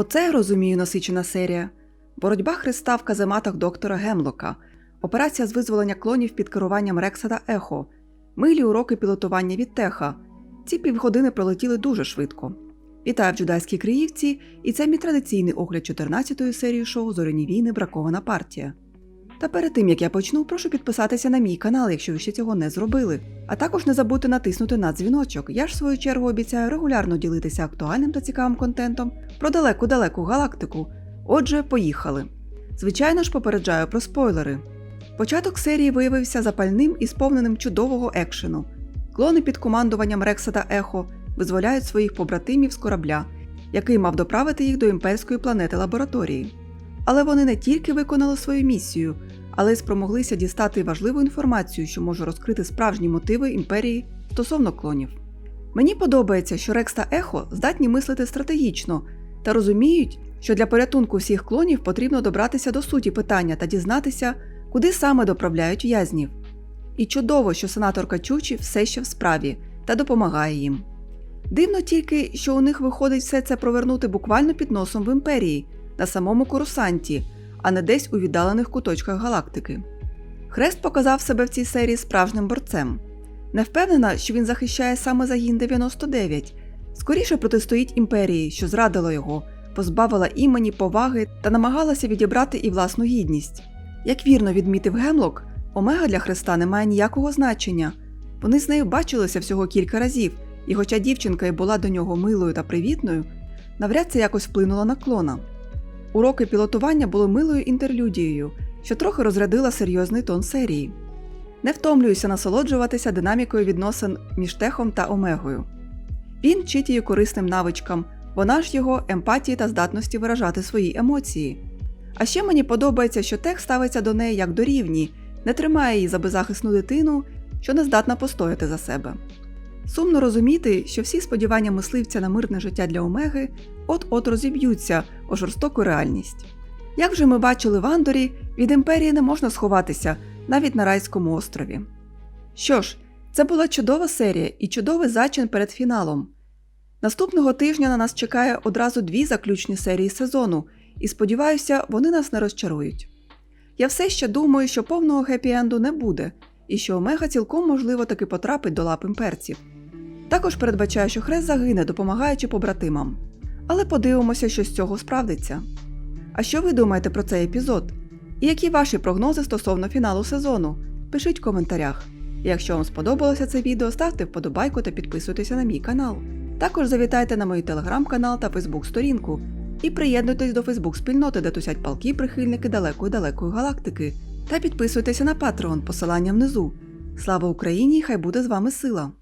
Оце я розумію насичена серія. Боротьба Христа в казематах доктора Гемлока, операція з визволення клонів під керуванням Рекса та Ехо, милі уроки пілотування від Теха. Ці півгодини пролетіли дуже швидко. Вітаю в Джудайській Криївці, і це мій традиційний огляд 14-ї серії шоу Зоряні війни Бракована партія. Та перед тим як я почну, прошу підписатися на мій канал, якщо ви ще цього не зробили. А також не забудьте натиснути на дзвіночок. Я ж в свою чергу обіцяю регулярно ділитися актуальним та цікавим контентом про далеку-далеку галактику. Отже, поїхали. Звичайно ж, попереджаю про спойлери. Початок серії виявився запальним і сповненим чудового екшену. Клони під командуванням Рекса та Ехо визволяють своїх побратимів з корабля, який мав доправити їх до імперської планети лабораторії. Але вони не тільки виконали свою місію, але й спромоглися дістати важливу інформацію, що може розкрити справжні мотиви імперії стосовно клонів. Мені подобається, що Рекс та Ехо здатні мислити стратегічно та розуміють, що для порятунку всіх клонів потрібно добратися до суті питання та дізнатися, куди саме доправляють в'язнів. І чудово, що сенаторка Чучі все ще в справі та допомагає їм. Дивно тільки, що у них виходить все це провернути буквально під носом в імперії, на самому Корусанті, а не десь у віддалених куточках галактики. Хрест показав себе в цій серії справжнім борцем. Не впевнена, що він захищає саме загін 99, скоріше протистоїть імперії, що зрадила його, позбавила імені, поваги та намагалася відібрати і власну гідність. Як вірно відмітив Гемлок, Омега для Христа не має ніякого значення. Вони з нею бачилися всього кілька разів, і хоча дівчинка й була до нього милою та привітною, навряд це якось вплинуло на клона. Уроки пілотування були милою інтерлюдією, що трохи розрядила серйозний тон серії. Не втомлююся насолоджуватися динамікою відносин між техом та омегою. Він вчить її корисним навичкам, вона ж його емпатії та здатності виражати свої емоції. А ще мені подобається, що тех ставиться до неї як до рівні, не тримає її за беззахисну дитину, що не здатна постояти за себе. Сумно розуміти, що всі сподівання мисливця на мирне життя для Омеги от-от розіб'ються о жорстоку реальність. Як вже ми бачили в Андорі, від імперії не можна сховатися навіть на райському острові. Що ж, це була чудова серія і чудовий зачин перед фіналом. Наступного тижня на нас чекає одразу дві заключні серії сезону, і сподіваюся, вони нас не розчарують. Я все ще думаю, що повного хеппі-енду не буде, і що Омега цілком можливо таки потрапить до лап імперців. Також передбачаю, що Хрест загине, допомагаючи побратимам. Але подивимося, що з цього справдиться. А що ви думаєте про цей епізод? І які ваші прогнози стосовно фіналу сезону? Пишіть в коментарях. І якщо вам сподобалося це відео, ставте вподобайку та підписуйтеся на мій канал. Також завітайте на мій телеграм-канал та фейсбук-сторінку і приєднуйтесь до фейсбук-спільноти, де тусять палки прихильники далекої далекої галактики. Та підписуйтеся на Patreon, посилання внизу. Слава Україні! Хай буде з вами сила!